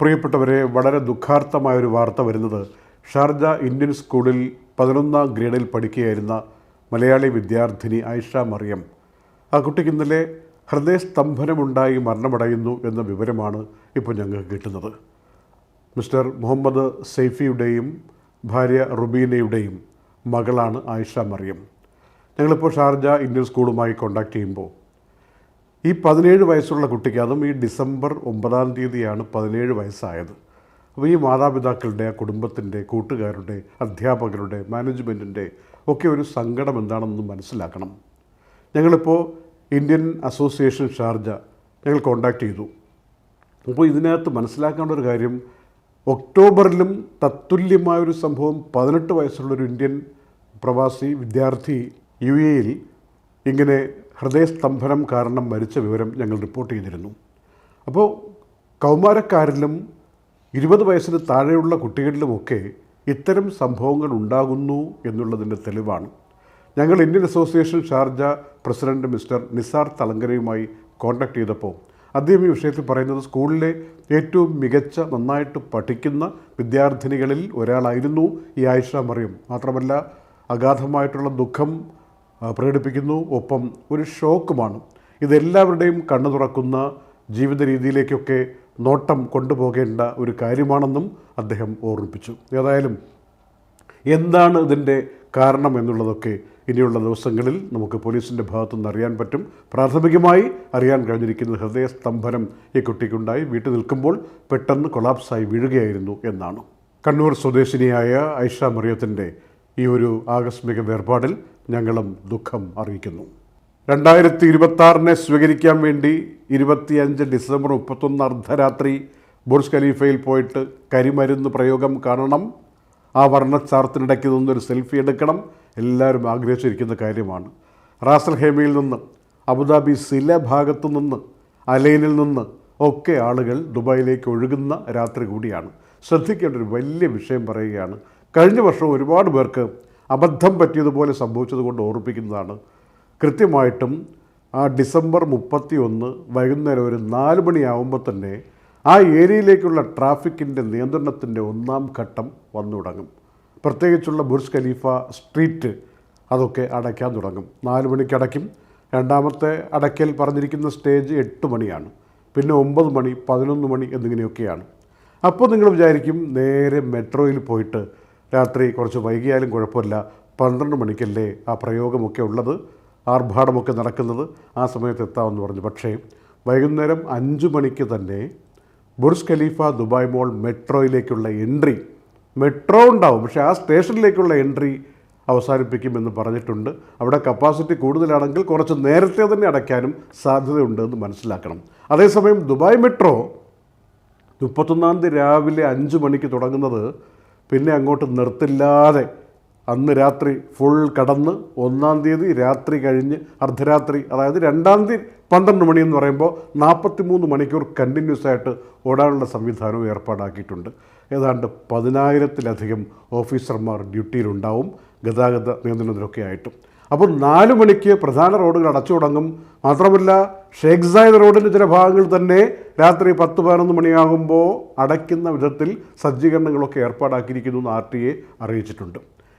പ്രിയപ്പെട്ടവരെ വളരെ ദുഃഖാർത്ഥമായൊരു വാർത്ത വരുന്നത്. ഷാർജ ഇന്ത്യൻ സ്കൂളിൽ പതിനൊന്നാം ഗ്രേഡിൽ പഠിക്കുകയായിരുന്ന മലയാളി വിദ്യാർത്ഥിനി ആയിഷ മറിയം. ആ കുട്ടിക്ക് ഇന്നലെ ഹൃദയസ്തംഭനമുണ്ടായി മരണമടയുന്നു എന്ന വിവരമാണ് ഇപ്പോൾ ഞങ്ങൾക്ക് കിട്ടുന്നത്. മിസ്റ്റർ മുഹമ്മദ് സെയ്ഫിയുടെയും ഭാര്യ റുബീനയുടെയും മകളാണ് ആയിഷ മറിയം. ഞങ്ങളിപ്പോൾ ഷാർജ ഇന്ത്യൻ സ്കൂളുമായി കോണ്ടാക്ട് ചെയ്യുമ്പോൾ ഈ പതിനേഴ് വയസ്സുള്ള കുട്ടിക്ക് അതും ഈ ഡിസംബർ ഒമ്പതാം തീയതിയാണ് പതിനേഴ് വയസ്സായത്. അപ്പോൾ ഈ മാതാപിതാക്കളുടെ ആ കുടുംബത്തിന്റെ കൂട്ടുകാരുടെ അധ്യാപകരുടെ മാനേജ്മെന്റിന്റെ ഒക്കെ ഒരു സങ്കടം എന്താണെന്ന് മനസ്സിലാക്കണം. ഞങ്ങളിപ്പോൾ ഇന്ത്യൻ അസോസിയേഷൻ ഷാർജ ഞങ്ങൾ കോണ്ടാക്ട് ചെയ്തു. അപ്പോൾ ഇതിനകത്ത് മനസ്സിലാക്കേണ്ട ഒരു കാര്യം ഒക്ടോബറിലും തത്തുല്യമായൊരു സംഭവം പതിനെട്ട് വയസ്സുള്ളൊരു ഇന്ത്യൻ പ്രവാസി വിദ്യാർത്ഥി യു എയിൽ ഇങ്ങനെ ഹൃദയസ്തംഭനം കാരണം മരിച്ച വിവരം ഞങ്ങൾ റിപ്പോർട്ട് ചെയ്തിരുന്നു. അപ്പോൾ കൗമാരക്കാരിലും ഇരുപത് വയസ്സിന് താഴെയുള്ള കുട്ടികളിലുമൊക്കെ ഇത്തരം സംഭവങ്ങൾ ഉണ്ടാകുന്നു എന്നുള്ളതിന്റെ തെളിവാണ്. ഞങ്ങൾ Indian association Sharjah president mister Nisar തലങ്കരയുമായി contact ചെയ്തപ്പോൾ അദ്ദേഹം ഈ വിഷയത്തിൽ പറയുന്നത് സ്കൂളിലെ ഏറ്റവും മികച്ച നന്നായിട്ട് പഠിക്കുന്ന വിദ്യാർത്ഥിനികളിൽ ഒരാളായിരുന്നു ഈ ആയിഷ മറിയം. മാത്രമല്ല അഗാധമായിട്ടുള്ള ദുഃഖം പ്രകടിപ്പിക്കുന്നു. ഒപ്പം ഒരു ഷോക്കുമാണ്. ഇതെല്ലാവരുടെയും കണ്ണു തുറക്കുന്ന ജീവിത രീതിയിലേക്കൊക്കെ നോട്ടം കൊണ്ടുപോകേണ്ട ഒരു കാര്യമാണെന്നും അദ്ദേഹം ഓർമ്മിപ്പിച്ചു. ഏതായാലും എന്താണ് ഇതിന്റെ കാരണം എന്നുള്ളതൊക്കെ ഇനിയുള്ള ദിവസങ്ങളിൽ നമുക്ക് പോലീസിന്റെ ഭാഗത്തുനിന്ന് അറിയാൻ പറ്റും. പ്രാഥമികമായി അറിയാൻ കഴിഞ്ഞിരിക്കുന്ന ഹൃദയസ്തംഭനം ഈ കുട്ടിക്കുണ്ടായി. വീട്ടിൽ നിൽക്കുമ്പോൾ പെട്ടെന്ന് കൊളാപ്സായി വീഴുകയായിരുന്നു എന്നാണ്. കണ്ണൂർ സ്വദേശിനിയായ ഐഷ മറിയത്തിന്റെ ഈ ഒരു ആകസ്മിക വേർപാടിൽ ഞങ്ങളും ദുഃഖം അറിയിക്കുന്നു. രണ്ടായിരത്തി ഇരുപത്തി സ്വീകരിക്കാൻ വേണ്ടി ഇരുപത്തിയഞ്ച് ഡിസംബർ മുപ്പത്തൊന്ന് അർദ്ധരാത്രി ബുർജ് ഖലീഫയിൽ പോയിട്ട് കരിമരുന്ന് പ്രയോഗം കാണണം. ആ വർണച്ചാർത്തിനിടയ്ക്ക് നിന്നൊരു സെൽഫി എടുക്കണം. എല്ലാവരും ആഗ്രഹിച്ചിരിക്കുന്ന കാര്യമാണ്. റാസൽ ഹേമയിൽ നിന്ന് അബുദാബി സില ഭാഗത്തു നിന്ന് അലൈനിൽ നിന്ന് ഒക്കെ ആളുകൾ ദുബായിലേക്ക് ഒഴുകുന്ന രാത്രി കൂടിയാണ്. ശ്രദ്ധിക്കേണ്ട ഒരു വലിയ വിഷയം പറയുകയാണ്. കഴിഞ്ഞ വർഷം ഒരുപാട് പേർക്ക് അബദ്ധം പറ്റിയതുപോലെ സംഭവിച്ചതുകൊണ്ട് ഓർമ്മിപ്പിക്കുന്നതാണ്. കൃത്യമായിട്ടും ആ ഡിസംബർ മുപ്പത്തി ഒന്ന് വൈകുന്നേരം ഒരു നാല് മണിയാവുമ്പോൾ തന്നെ ആ ഏരിയയിലേക്കുള്ള ട്രാഫിക്കിന്റെ നിയന്ത്രണത്തിന്റെ ഒന്നാം ഘട്ടം വന്നു തുടങ്ങും. പ്രത്യേകിച്ചുള്ള ബുർജ് ഖലീഫ സ്ട്രീറ്റ് അതൊക്കെ അടയ്ക്കാൻ തുടങ്ങും. നാല് മണിക്ക് അടയ്ക്കും. രണ്ടാമത്തെ അടയ്ക്കൽ പറഞ്ഞിരിക്കുന്ന സ്റ്റേജ് എട്ട് മണിയാണ്. പിന്നെ ഒമ്പത് മണി പതിനൊന്ന് മണി എന്നിങ്ങനെയൊക്കെയാണ്. അപ്പോൾ നിങ്ങൾ വിചാരിക്കും നേരെ മെട്രോയിൽ പോയിട്ട് രാത്രി കുറച്ച് വൈകിയാലും കുഴപ്പമില്ല. പന്ത്രണ്ട് മണിക്കല്ലേ ആ പ്രയോഗമൊക്കെ ഉള്ളത്? ആർഭാടമൊക്കെ നടക്കുന്നത്? ആ സമയത്ത് എത്താമെന്ന് പറഞ്ഞു. പക്ഷേ വൈകുന്നേരം അഞ്ച് മണിക്ക് തന്നെ ബുർജ് ഖലീഫ ദുബായ് മോൾ മെട്രോയിലേക്കുള്ള എൻട്രി മെട്രോ ഉണ്ടാവും. പക്ഷേ ആ സ്റ്റേഷനിലേക്കുള്ള എൻട്രി അവസാനിപ്പിക്കുമെന്ന് പറഞ്ഞിട്ടുണ്ട്. അവിടെ കപ്പാസിറ്റി കൂടുതലാണെങ്കിൽ കുറച്ച് നേരത്തെ തന്നെ അടയ്ക്കാനും സാധ്യതയുണ്ട് എന്ന് മനസ്സിലാക്കണം. അതേസമയം ദുബായ് മെട്രോ മുപ്പത്തൊന്നാം തീയതി രാവിലെ അഞ്ച് മണിക്ക് തുടങ്ങുന്നത് പിന്നെ അങ്ങോട്ട് നിർത്തില്ലാതെ അന്ന് രാത്രി ഫുൾ കടന്ന് ഒന്നാം തീയതി രാത്രി കഴിഞ്ഞ് അർദ്ധരാത്രി അതായത് രണ്ടാം തീയതി പന്ത്രണ്ട് മണി എന്ന് പറയുമ്പോൾ നാൽപ്പത്തി മൂന്ന് മണിക്കൂർ കണ്ടിന്യൂസ് ആയിട്ട് ഓടാനുള്ള സംവിധാനവും ഏർപ്പാടാക്കിയിട്ടുണ്ട്. ഏതാണ്ട് പതിനായിരത്തിലധികം ഓഫീസർമാർ ഡ്യൂട്ടിയിലുണ്ടാവും ഗതാഗത നിയന്ത്രണത്തിലൊക്കെ ആയിട്ടും. അപ്പോൾ നാല് മണിക്ക് പ്രധാന റോഡുകൾ അടച്ചു തുടങ്ങും. മാത്രമല്ല ഷേഖ് സായദ് റോഡിന്റെ ചില ഭാഗങ്ങൾ തന്നെ രാത്രി പത്ത് പതിനൊന്ന് മണിയാകുമ്പോൾ അടയ്ക്കുന്ന വിധത്തിൽ സജ്ജീകരണങ്ങളൊക്കെ ഏർപ്പാടാക്കിയിരിക്കുന്നു എന്ന് ആർ ടി എ അറിയിച്ചിട്ടുണ്ട്.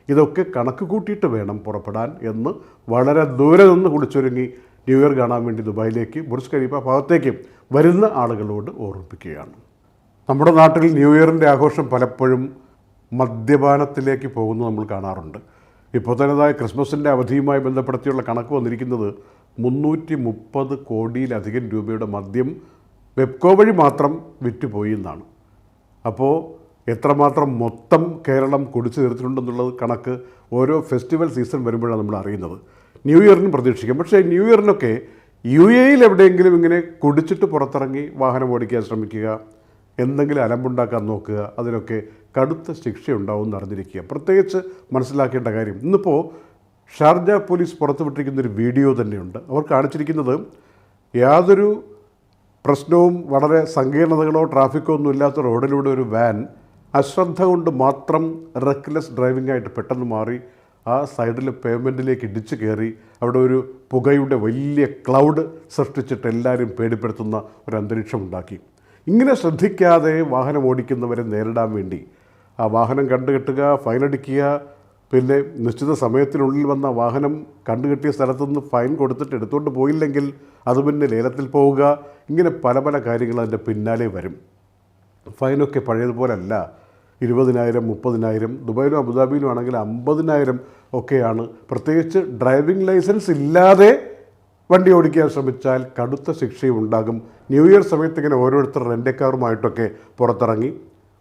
ഇതൊക്കെ കണക്ക് കൂട്ടിയിട്ട് വേണം പുറപ്പെടാൻ എന്ന് വളരെ ദൂരെ നിന്ന് കുളിച്ചൊരുങ്ങി ന്യൂ ഇയർ കാണാൻ വേണ്ടി ദുബായിലേക്ക് ബുർജ് ഖലീഫ ഭാഗത്തേക്ക് വരുന്ന ആളുകളോട് ഓർമ്മിപ്പിക്കുകയാണ്. നമ്മുടെ നാട്ടിൽ ന്യൂ ഇയറിന്റെ ആഘോഷം പലപ്പോഴും മദ്യപാനത്തിലേക്ക് പോകുന്നത് നമ്മൾ കാണാറുണ്ട്. ഇപ്പോൾ തന്നെതായ ക്രിസ്മസിന്റെ അവധിയുമായി ബന്ധപ്പെടുത്തിയുള്ള കണക്ക് വന്നിരിക്കുന്നത് മുന്നൂറ്റി മുപ്പത് കോടിയിലധികം രൂപയുടെ മദ്യം വെബ്കോ വഴി മാത്രം വിറ്റുപോയി എന്നാണ്. അപ്പോൾ എത്രമാത്രം മൊത്തം കേരളം കുടിച്ചു തീർത്തിട്ടുണ്ടെന്നുള്ളത് കണക്ക് ഓരോ ഫെസ്റ്റിവൽ സീസൺ വരുമ്പോഴാണ് നമ്മൾ അറിയുന്നത്. ന്യൂ ഇയറിനും പ്രതീക്ഷിക്കാം. പക്ഷേ ന്യൂ ഇയറിനൊക്കെ യു എയിൽ എവിടെയെങ്കിലും ഇങ്ങനെ കുടിച്ചിട്ട് പുറത്തിറങ്ങി വാഹനം ഓടിക്കാൻ ശ്രമിക്കുക എന്തെങ്കിലും അലമ്പുണ്ടാക്കാൻ നോക്കുക അതിനൊക്കെ കടുത്ത ശിക്ഷയുണ്ടാവും എന്ന് അറിഞ്ഞിരിക്കുക പ്രത്യേകിച്ച് മനസ്സിലാക്കേണ്ട കാര്യം ഇന്നിപ്പോൾ ഷാർജ പോലീസ് പുറത്തുവിട്ടിരിക്കുന്ന ഒരു വീഡിയോ തന്നെയുണ്ട്. അവർ കാണിച്ചിരിക്കുന്നത് യാതൊരു പ്രശ്നവും വളരെ സങ്കീർണതകളോ ട്രാഫിക്കോ ഒന്നും ഇല്ലാത്ത റോഡിലൂടെ ഒരു വാൻ അശ്രദ്ധ കൊണ്ട് മാത്രം റെക്ലെസ് ഡ്രൈവിംഗ് ആയിട്ട് പെട്ടെന്ന് മാറി ആ സൈഡിലെ പേയ്മെന്റിലേക്ക് ഇടിച്ചു കയറി അവിടെ ഒരു പുകയുടെ വലിയ ക്ലൗഡ് സൃഷ്ടിച്ചിട്ട് എല്ലാവരും പേടിപ്പെടുത്തുന്ന ഒരു അന്തരീക്ഷം ഉണ്ടാക്കി. ഇങ്ങനെ ശ്രദ്ധിക്കാതെ വാഹനം ഓടിക്കുന്നവരെ നേരിടാൻ വേണ്ടി ആ വാഹനം കണ്ടുകെട്ടുക ഫൈനടിക്കുക പിന്നെ നിശ്ചിത സമയത്തിനുള്ളിൽ വന്ന വാഹനം കണ്ടുകെട്ടിയ സ്ഥലത്തുനിന്ന് ഫൈൻ കൊടുത്തിട്ട് എടുത്തുകൊണ്ട് പോയില്ലെങ്കിൽ അത് പിന്നെ ലേലത്തിൽ പോവുക. ഇങ്ങനെ പല പല കാര്യങ്ങൾ അതിന്റെ പിന്നാലെ വരും. ഫൈനൊക്കെ പഴയതുപോലല്ല. ഇരുപതിനായിരം മുപ്പതിനായിരം ദുബായിലും അബുദാബിയിലും ആണെങ്കിൽ അമ്പതിനായിരം ഒക്കെയാണ്. പ്രത്യേകിച്ച് ഡ്രൈവിംഗ് ലൈസൻസ് ഇല്ലാതെ വണ്ടി ഓടിക്കാൻ ശ്രമിച്ചാൽ കടുത്ത ശിക്ഷയും ഉണ്ടാകും ന്യൂ ഇയർ സമയത്ത് ഇങ്ങനെ ഓരോരുത്തർ റെന്റക്കാറുമായിട്ടൊക്കെ പുറത്തിറങ്ങി.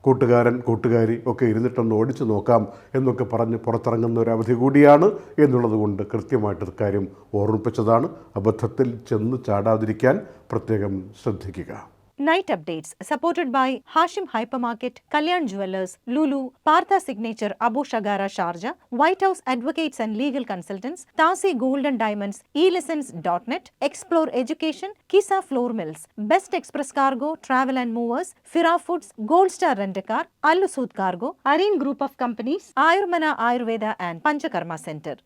കൂട്ടുകാരൻ കൂട്ടുകാരി ഒക്കെ ഇരുന്നിട്ടൊന്ന് ഓടിച്ചു നോക്കാം എന്നൊക്കെ പറഞ്ഞ് പുറത്തിറങ്ങുന്ന ഒരു അവധി കൂടിയാണ് എന്നുള്ളത് കൊണ്ട് കൃത്യമായിട്ട് കാര്യം ഓർമ്മിപ്പിച്ചതാണ്. അബദ്ധത്തിൽ ചെന്ന് ചാടാതിരിക്കാൻ പ്രത്യേകം ശ്രദ്ധിക്കുക. Night updates supported by Hashim Hypermarket, Kalyan Jewelers, Lulu, Partha Signature, Abu Shagara Sharjah, White House Advocates and Legal Consultants, Tasi Golden Diamonds, eLessons.net, Explore Education, Kisa Floor Mills, Best Express Cargo, Travel and Movers, Fira Foods, Gold Star Rent-A-Car, Al Cargo, Areen Group of Companies, Ayurmana Ayurveda and Panchakarma Center.